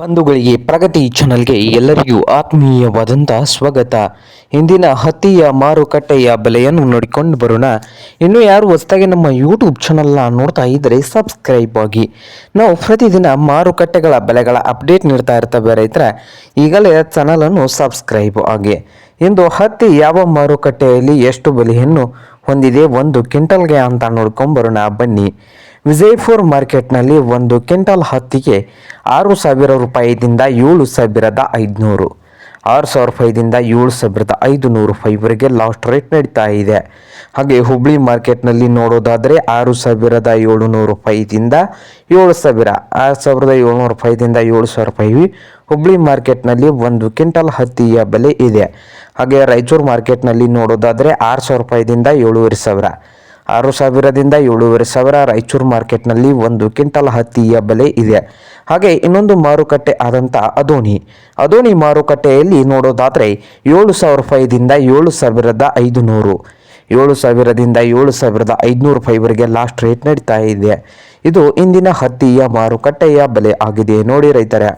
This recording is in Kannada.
ಬಂಧುಗಳಿಗೆ ಪ್ರಗತಿ ಚಾನಲ್ಗೆ ಎಲ್ಲರಿಗೂ ಆತ್ಮೀಯವಾದಂಥ ಸ್ವಾಗತ. ಇಂದಿನ ಹತ್ತಿಯ ಮಾರುಕಟ್ಟೆಯ ಬೆಲೆಯನ್ನು ನೋಡಿಕೊಂಡು ಬರೋಣ. ಇನ್ನು ಯಾರು ಹೊಸದಾಗಿ ನಮ್ಮ ಯೂಟ್ಯೂಬ್ ಚಾನಲ್ನ ನೋಡ್ತಾ ಇದ್ದರೆ ಸಬ್ಸ್ಕ್ರೈಬ್ ಆಗಿ. ನಾವು ಪ್ರತಿದಿನ ಮಾರುಕಟ್ಟೆಗಳ ಬೆಲೆಗಳ ಅಪ್ಡೇಟ್ ನೀಡ್ತಾ ಇರ್ತವೆ ರೈತರ. ಈಗಲೇ ಚಾನಲನ್ನು ಸಬ್ಸ್ಕ್ರೈಬ್ ಆಗಿ. ಇಂದು ಹತ್ತಿ ಯಾವ ಮಾರುಕಟ್ಟೆಯಲ್ಲಿ ಎಷ್ಟು ಬೆಲೆಯನ್ನು ಹೊಂದಿದೆ ಒಂದು ಕ್ವಿಂಟಲ್ಗೆ ಅಂತ ನೋಡ್ಕೊಂಬರೋಣ ಬನ್ನಿ. ವಿಜಯಪುರ ಮಾರ್ಕೆಟ್ನಲ್ಲಿ ಒಂದು ಕ್ವಿಂಟಲ್ ಹತ್ತಿಗೆ ಆರು ಸಾವಿರ ರೂಪಾಯಿದಿಂದ ಏಳು ಸಾವಿರದ ಐದುನೂರು. ಆರು ಸಾವಿರ ರೂಪಾಯಿದಿಂದ ಏಳು ಸಾವಿರದ ಐದು ನೂರು ರೂಪಾಯಿವರೆಗೆ ಲಾಸ್ಟ್ ರೇಟ್ ನಡೀತಾ ಇದೆ. ಹಾಗೆ ಹುಬ್ಳಿ ಮಾರ್ಕೆಟ್ನಲ್ಲಿ ನೋಡೋದಾದರೆ ಆರು ಸಾವಿರದ ಏಳುನೂರು ರೂಪಾಯಿದಿಂದ ಏಳು ಸಾವಿರ, ಆರು ಸಾವಿರದ ಏಳ್ನೂರು ರೂಪಾಯಿದಿಂದ ಏಳು ಸಾವಿರ ರೂಪಾಯಿ ಹುಬ್ಳಿ ಮಾರ್ಕೆಟ್ನಲ್ಲಿ ಒಂದು ಕ್ವಿಂಟಲ್ ಹತ್ತಿಯ ಬೆಲೆ ಇದೆ. ಹಾಗೆ ರಾಯಚೂರು ಮಾರ್ಕೆಟ್ನಲ್ಲಿ ನೋಡೋದಾದರೆ ಆರು ಸಾವಿರ ರೂಪಾಯಿದಿಂದ ಏಳುವರೆ ಸಾವಿರ. ಆರು ಸಾವಿರದಿಂದ ಏಳುವರೆ ಸಾವಿರ ರಾಯಚೂರು ಮಾರ್ಕೆಟ್ನಲ್ಲಿ ಒಂದು ಕ್ವಿಂಟಲ್ ಹತ್ತಿಯ ಬೆಲೆ ಇದೆ. ಹಾಗೆ ಇನ್ನೊಂದು ಮಾರುಕಟ್ಟೆ ಆದಂಥ ಅದೋಣಿ ಅದೋಣಿ ಮಾರುಕಟ್ಟೆಯಲ್ಲಿ ನೋಡೋದಾದರೆ ಏಳು ಸಾವಿರ ರೂಪಾಯಿದಿಂದ ಏಳು ಸಾವಿರದ ಐದು ನೂರು ಏಳು ಸಾವಿರದಿಂದ ಏಳು ಸಾವಿರದ ಐದುನೂರು ರೂಪಾಯಿವರೆಗೆ ಲಾಸ್ಟ್ ರೇಟ್ ನಡೀತಾ ಇದೆ. ಇದು ಇಂದಿನ ಹತ್ತಿಯ ಮಾರುಕಟ್ಟೆಯ ಬೆಲೆ ಆಗಿದೆ ನೋಡಿ ರೈತರೆ.